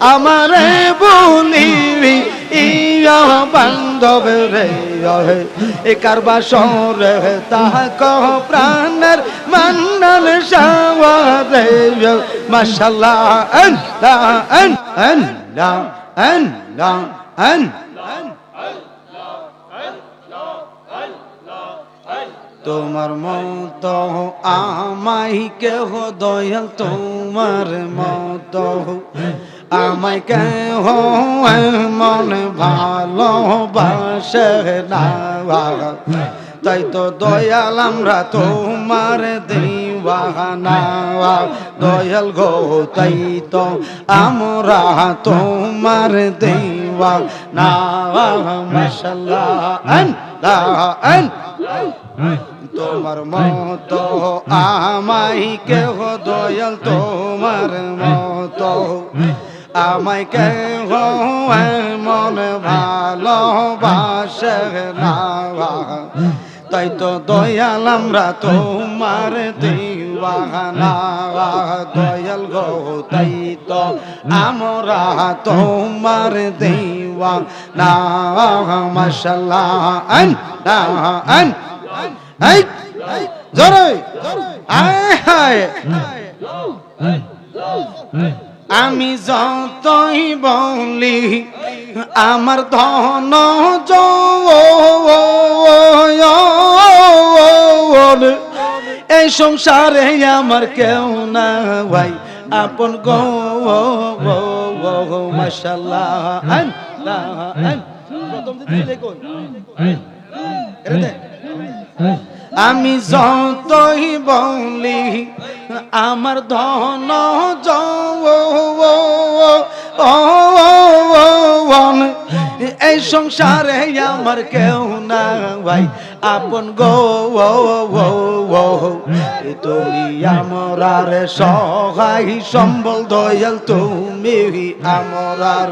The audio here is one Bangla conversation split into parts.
আমারে বলিবি বান্ধব রে এ কারবা শহরে তাহা কহ প্রাণের মান্নান সাওয়ারে মাশাল্লাহ আন লা আন আন লা আন লা আন তোমার মত আমাই কেহ দয়াল, তোমার মত আমায় কেহ মন ভালোবাসে না তাই তো দয়াল আমরা তোমার দিওয়ানা দয়াল গো, তাই তো আমরা তোমার দেওয়া না মাশাল্লাহ তোমার মত আমাই কেহ দয়াল তোমার মত। আমায় কেহ মন ভালোবাসে না তাই তো দয়াল আমরা তোমার দিওয়ানা দয়াল গো, তাই তো আমরা তোমার দেওয়া না মাশাল্লাহ আন আন এই জোরে, আয়, হায়। আমি যতই বলি আমার ধন এই সংসারে আমার কেউ না ভাই আপন গো মাশাল্লাহ প্রথম দিতে কোন এটা দে আমি যতই বলি আমার ধন এই সংসারে আমার কেউ না ভাই আপন গো তুমি আমরার সহায় সম্বল দয়াল, তুমি আমরার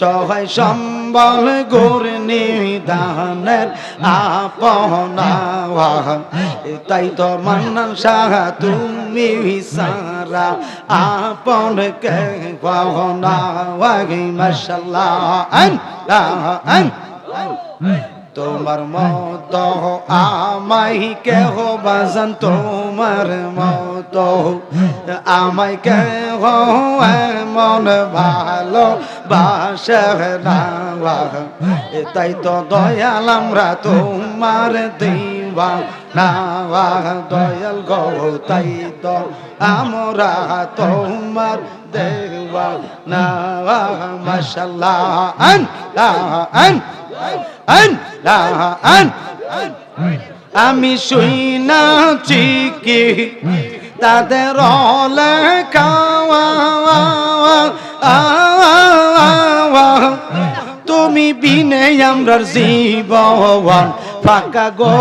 সহায় সম্বল গোর নিদানের আপনা তাই তো মান্নান সাহা তুমি সারা আপন কে পাওনা। মাশাল্লাহ। আন আন তোমার মত আমাই কেহ বাজান তোমার মত? আমাই কেহ মন ভালো বাসে তাই তো দয়াল আমরা তোমার দিবা দয়াল গো, তাই তো আমরা তোমার দেওয়া না মাশাল্লাহ আন আন আমি শুই না চিকি তাদের তুমি বিনে আমরার জীবন, ফাঁকা গো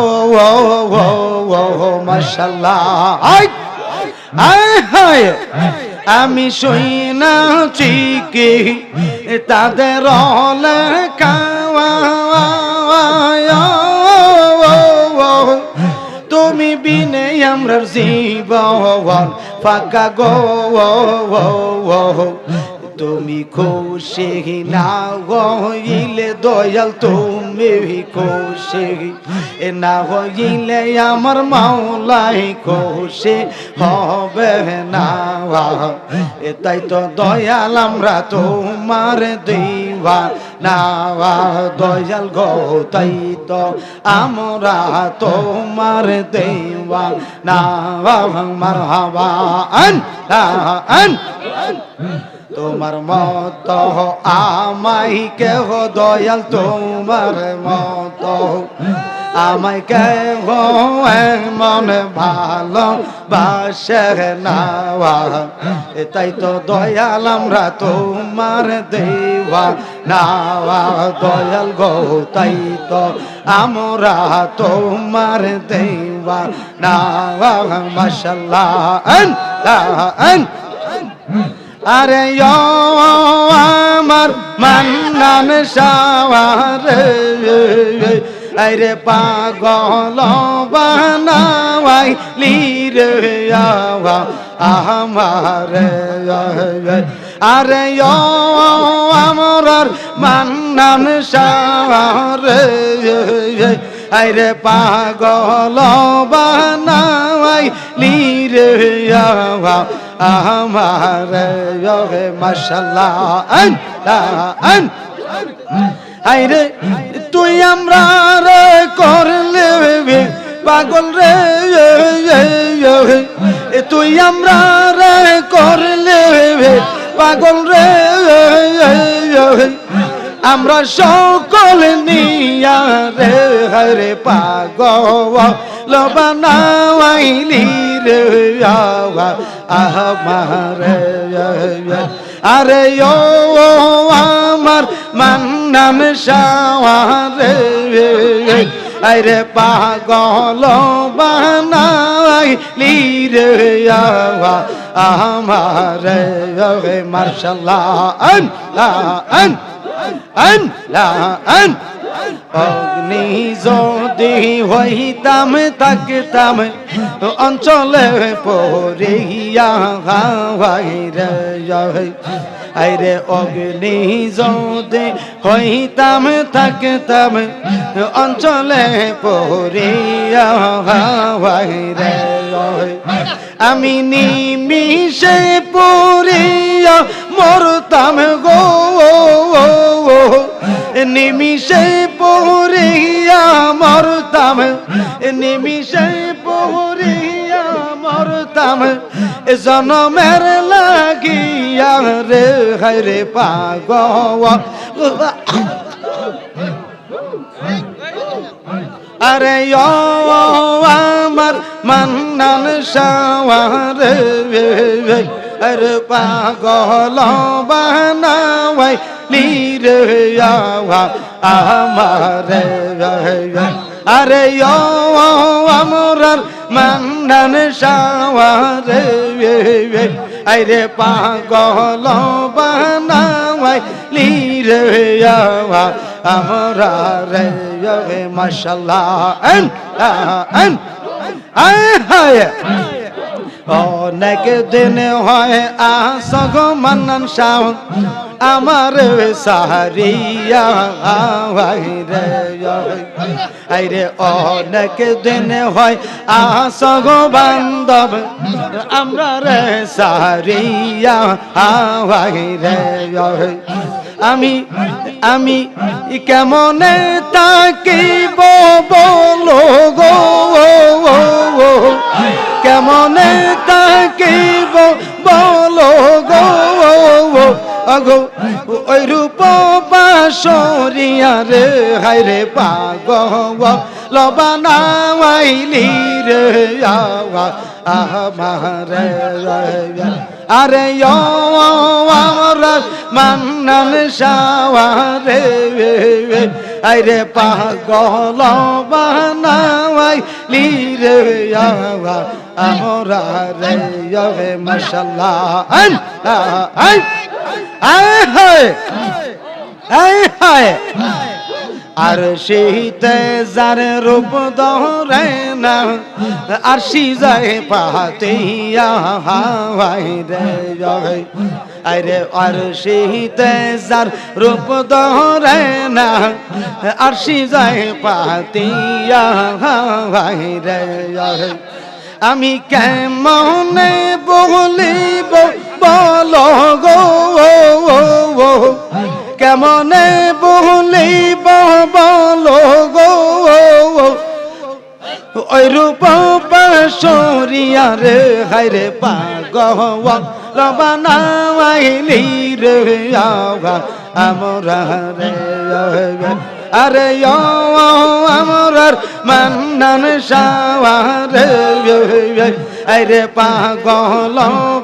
মাশাল্লাহ। আমি শুই না চিকি তাদের লেখা তুমি বিনে আমরার জীবন ফাঁকা গো তুমি খুশি না হইলে দয়াল, তুমি খুশি না হইলে আমার মাওলাই খুশি হবে না তাই তো দয়াল, আমরা তোমার দিবা না দয়াল গো, তাই তো আমরা তোমার দেওয়া না মার হাওয়া আন আন। তোমার মত আমাই কেহ দয়াল, তোমার মত আমায় কেহ মন ভালো বাসে না। তাই তো দয়াল, আমরা তোমার দেওয়া না দয়াল গো, তাই তো আমরা তোমার দেওয়া না মাসাল্লাহ আরে আমার মান্নান সাওয়ারে আরে পাগল বানাওয়াই লিরে আমারে আরে আমার মান্নান সারে আরে পাগল বানাই লিরে আমার আন আইরে তুই আমরা রে করলে পাগল রে তুই আমরা রে করলে পাগল রে আমরা সকল নিয়া রে হরে পাগল লবানাইলি রে আমার আরে ও আমার মান্নান সাওয়ারে আরে পাগল বানাই লিরে আমার মার্শাল্লাহ আন লা আন আন লা আন অগ্নি যদি হইতাম, থাকতাম, অঞ্চলে পড়িয়া হাইরে আইরে অগ্নি যদি হইতাম, থাকতাম, অঞ্চলে পড়িয়া হাইরে আমি নিমিষে পড়িয়া মরতাম গো নিমিষে পড়িয়া মরতাম নিমিষে পড়িয়া মরতাম জনমের লাগিয়া রে হরে পাগ আরে আমার মান্নান সাওয়ারে আরে পাগল বানাওয়াই লীরে আমার আরে ও আমার মান্নান সাওয়ারে আরে পাগল বানাওয়াই লীরে আমরা রে মাশাল্লাহ। আন আন, আয় অনেক দিন হয় আসগ মান্নান শাহ আমার সাহারিয়া রে আইরে অনেক দিন হয় আসগ বান্ধব, আমরা রে সাহারিয়া রে আমি আমি কেমনে তাকিব বলো গো কেমনে তাকিব বলো গো আগো, ওই রূপ বাসরিয়া রে হাই রে পাগ লবানাইলি রে, আওয়া আরে আমার মান্নান সাওয়ারে আরে পাগল বানাওয়াই লিরে আওয়া আমরা রে মাশাল্লাহ আর শীতে যার রূপ দহরে না, আর যায় পাহাতিয়া হাওয়াই রে জয় আরে আর শীতে যার রূপ দহরে না, আর যায় পাহাতিয়া হাওয়াই রে জয় আমি কেমনে বলিব? বল গো কেমনে বলিব? বল গো ওই রূপ সরিয়া রে হাইরে পাগল রবানাইলি রে, আওয়া। আমরা রে আরে ও আমার মান্নান সাওয়ারে আরে পাগল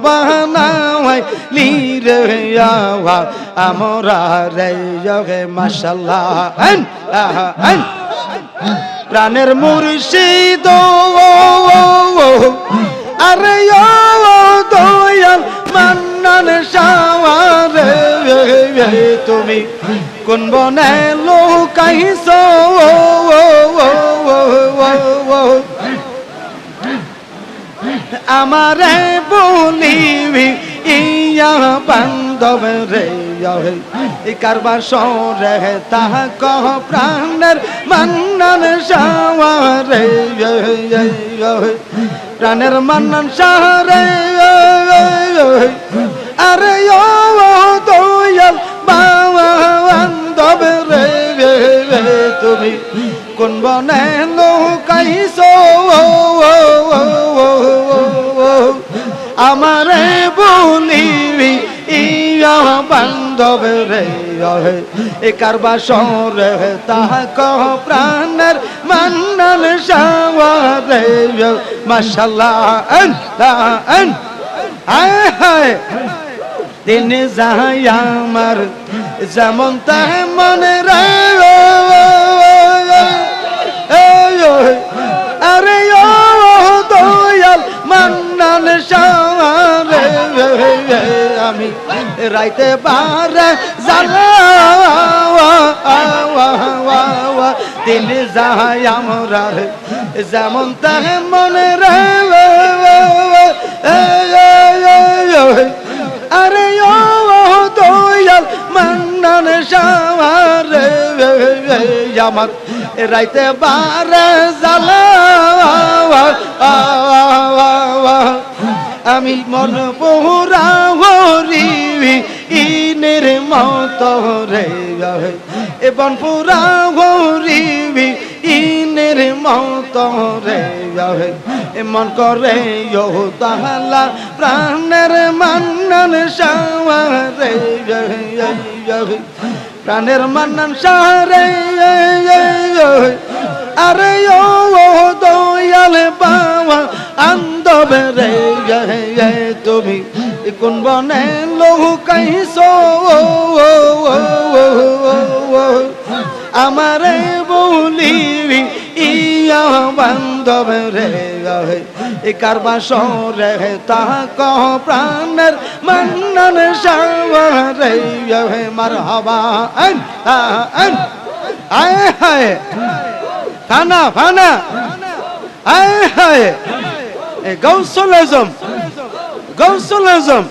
বানাওয়াই লিরে আওয়া। আমরা রে মাশাল্লাহ। আন আন প্রাণের মুর্শিদ আরে দয়াল মান্নান সাওয়ারে তুমি কোন বনে লোকাইছ? আমারে বলিবি, ইয়া বান্ধব রে কারবার সরে তাহ কহ প্রাণের মান্নান সাওয়ারে প্রাণের মান্নান সাহারে আরে ও তুমি কোন বনে নৌকাইছো আমারে বলিবি, ইয়া বান্ধব রে এ কারবা সরে তাহা কহ প্রাণের মান্নান সাওয়ারে মাশাল্লাহ আল্লাহ হায় হায়। দিন যাই আমার, যেমন তেমন রে আরে সারে আমি রাইতে পারে দিন যাই আমরা যেমন তেমন রে আরে ও দয়াল মান্নান সারে আমার রাইতে বারে জ্বালা আমি মন পোহরা হরিবি ইনের মত রে এ বন পুরা হরিবি ইনের মত রে এ মন করে তাহালা, প্রাণের মান্নান সাওয়ারে প্রাণের মান্নান সারে আরে ও দয়াল বাবা আন্দবে রে তুমি, কোন বনে লহু কাইছো? আমারে বলিবি, ইয়া বান্ধব রে এ কারবা সরে তাহা কহ প্রাণের মন্নন সাওয়ারে মার হবা আয়, হায়। ফানা ফানা। আয়, হায়। গৌসল আজম গৌসল আজম